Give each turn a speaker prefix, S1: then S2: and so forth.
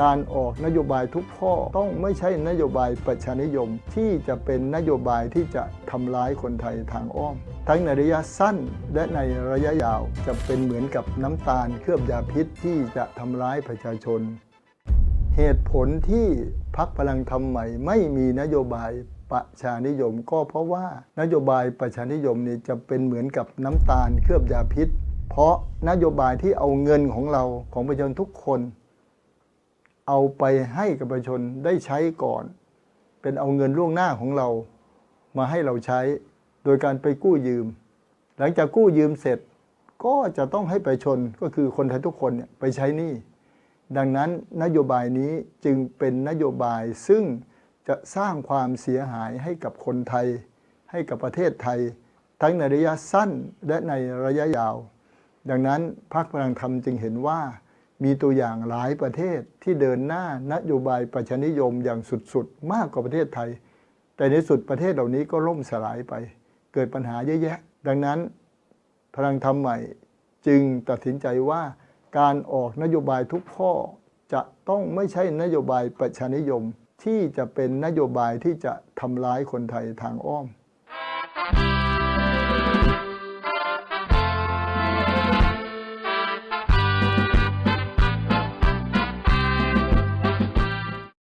S1: การออกนโยบายทุกข้อต้องไม่ใช่นโยบายประชานิยมที่จะเป็นนโยบายที่จะทำร้ายคนไทยทางอ้อม ทั้งในระยะสั้นและในระยะยาวจะเป็นเหมือนกับน้ำตาลเคลือบยาพิษที่จะทำร้ายประชาชน เหตุผลที่พักพลังธรรมใหม่ไม่มีนโยบายประชานิยมก็เพราะว่านโยบายประชานิยมนี่จะเป็นเหมือนกับน้ำตาลเคลือบยาพิษ เพราะนโยบายที่เอาเงินของเราของประชาชนทุกคน เอาไปให้กับประชาชนได้ใช้ก่อน เป็นเอาเงินล่วงหน้าของเรามาให้เราใช้ โดยการไปกู้ยืม หลังจากกู้ยืมเสร็จก็จะต้องให้ประชาชนก็คือคนไทยทุกคนเนี่ยไปใช้หนี้ดังนั้นนโยบายนี้จึงเป็นนโยบายซึ่งจะสร้างความเสียหายให้กับคนไทย ให้กับประเทศไทย ทั้งในระยะสั้นและในระยะยาว ดังนั้นพรรคพลังธรรมจึงเห็นว่า มีตัวอย่างหลายประเทศที่เดินหน้านโยบายประชานิยมอย่างสุดๆ มากกว่าประเทศไทย แต่ในสุดประเทศเหล่านี้ก็ล่มสลายไป เกิดปัญหาเยอะแยะ ดังนั้นพลังธรรมใหม่จึงตัดสินใจว่าการออกนโยบายทุกข้อจะต้องไม่ใช่นโยบายประชานิยมที่จะเป็นนโยบายที่จะทำร้ายคนไทยทางอ้อม